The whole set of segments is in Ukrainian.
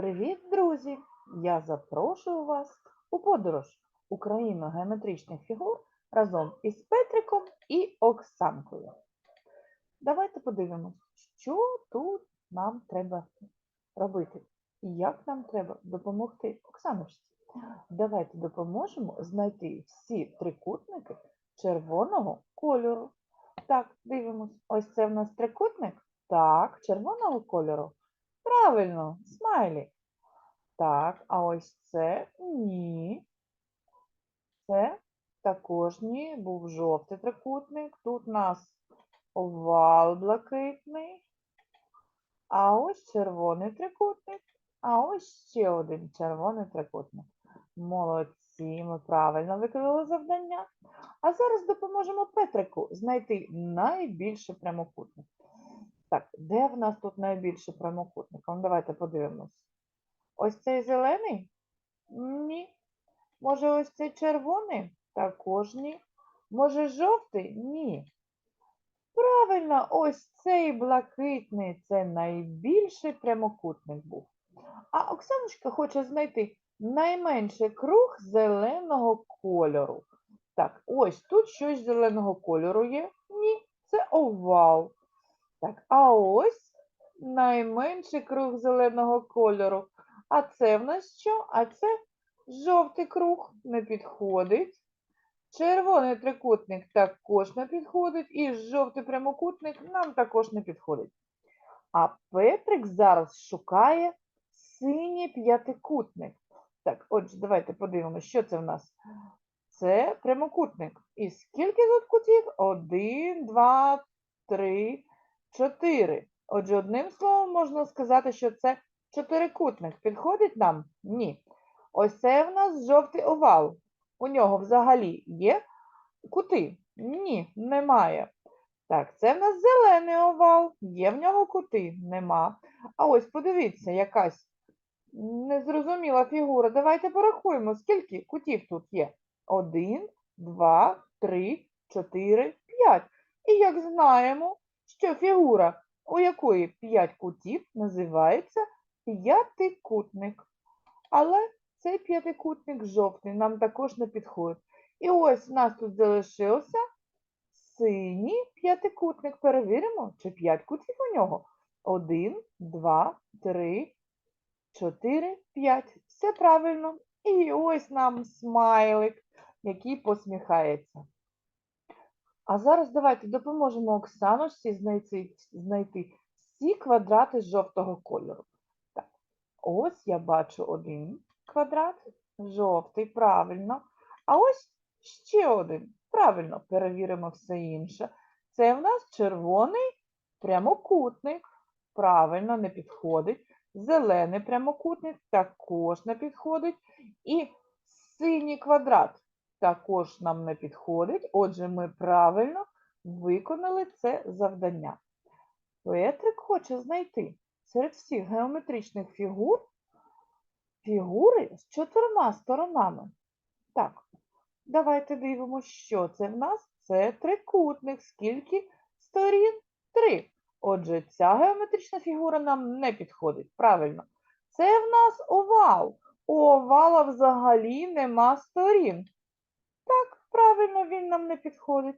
Привіт, друзі! Я запрошую вас у подорож Україну геометричних фігур разом із Петриком і Оксанкою. Давайте подивимось, що тут нам треба робити і як нам треба допомогти Оксаночці. Давайте допоможемо знайти всі трикутники червоного кольору. Так, дивимось. Ось це в нас трикутник? Так, червоного кольору. Правильно, смайлі. Так, а ось це ні. Це також ні, був жовтий трикутник. Тут у нас овал блакитний. А ось червоний трикутник. А ось ще один червоний трикутник. Молодці, ми правильно виконали завдання. А зараз допоможемо Петрику знайти найбільший прямокутник. Де в нас тут найбільший прямокутник? Ну, давайте подивимось. Ось цей зелений? Ні. Може, ось цей червоний? Також ні. Може, жовтий? Ні. Правильно, ось цей блакитний це найбільший прямокутник був. А Оксаночка хоче знайти найменший круг зеленого кольору. Так, ось тут щось зеленого кольору є. Ні, це овал. Так, а ось найменший круг зеленого кольору. А це в нас що? А це жовтий круг не підходить. Червоний трикутник також не підходить. І жовтий прямокутник нам також не підходить. А Петрик зараз шукає синій п'ятикутник. Так, отже, давайте подивимося, що це в нас. Це прямокутник. І скільки тут кутів? Один, два, три, чотири. Отже, одним словом можна сказати, що це чотирикутник. Підходить нам? Ні. Ось це в нас жовтий овал. У нього взагалі є кути? Ні, немає. Так, це в нас зелений овал. Є в нього кути? Нема. А ось подивіться, якась незрозуміла фігура. Давайте порахуємо, скільки кутів тут є. Один, два, три, чотири, п'ять. І як знаємо, що фігура, у якої п'ять кутів, називається п'ятикутник. Але цей п'ятикутник жовтий нам також не підходить. І ось у нас тут залишився синій п'ятикутник. Перевіримо, чи п'ять кутів у нього. Один, два, три, чотири, п'ять. Все правильно. І ось нам смайлик, який посміхається. А зараз давайте допоможемо Оксаночці знайти, знайти всі квадрати жовтого кольору. Так, ось я бачу один квадрат, жовтий, правильно. А ось ще один. Правильно, перевіримо все інше. Це в нас червоний прямокутник. Правильно, не підходить. Зелений прямокутник також не підходить. І синій квадрат також нам не підходить. Отже, ми правильно виконали це завдання. Петрик хоче знайти серед всіх геометричних фігур фігури з чотирма сторонами. Так, давайте дивимося, що це в нас. Це трикутник. Скільки сторін? Три. Отже, ця геометрична фігура нам не підходить. Правильно. Це в нас овал. У овала взагалі нема сторін. Правильно, він нам не підходить.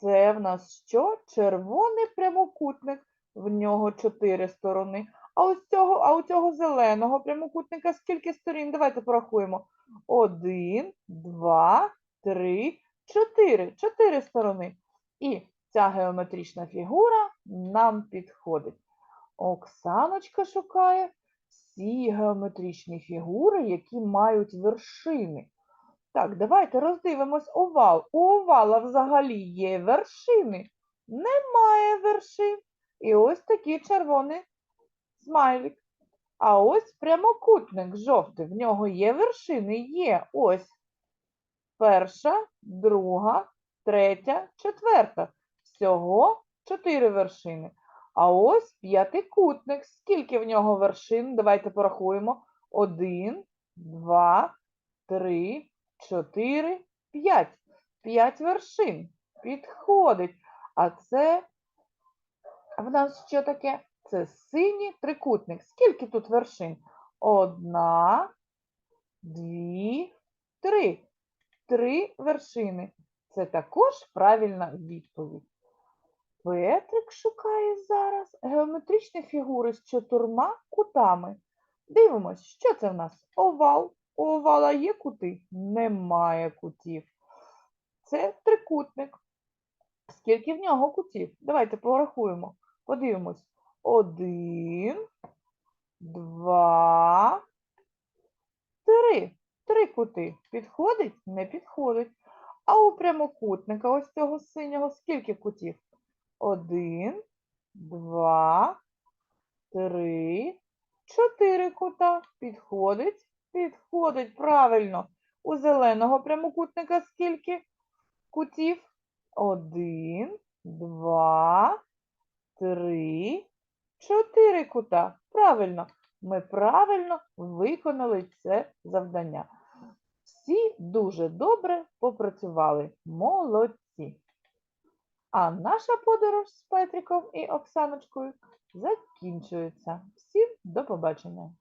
Це в нас що? Червоний прямокутник. В нього чотири сторони. А ось цього, а у цього зеленого прямокутника скільки сторін? Давайте порахуємо. Один, два, три, чотири. Чотири сторони. І ця геометрична фігура нам підходить. Оксаночка шукає всі геометричні фігури, які мають вершини. Так, давайте роздивимось овал. У овала взагалі є вершини. Немає вершин. І ось такий червоний смайлик. А ось прямокутник жовтий. В нього є вершини? Є. Ось перша, друга, третя, четверта. Всього чотири вершини. А ось п'ятикутник. Скільки в нього вершин? Давайте порахуємо. Один, два, три, чотири, п'ять. П'ять вершин. Підходить. А це в нас що таке? Це синій трикутник. Скільки тут вершин? Одна, дві, три. Три вершини. Це також правильна відповідь. Петрик шукає зараз геометричні фігури з чотирма кутами. Дивимось, що це в нас? Овал. У овала є кути? Немає кутів. Це трикутник. Скільки в нього кутів? Давайте порахуємо. Подивимось. Один, два, три. Три кути. Підходить? Не підходить. А у прямокутника ось цього синього скільки кутів? Один, два, три, чотири кута. Підходить? Підходить. Правильно. У зеленого прямокутника скільки кутів? Один, два, три, чотири кута. Правильно. Ми правильно виконали це завдання. Всі дуже добре попрацювали. Молодці. А наша подорож з Петриком і Оксаночкою закінчується. Всім до побачення!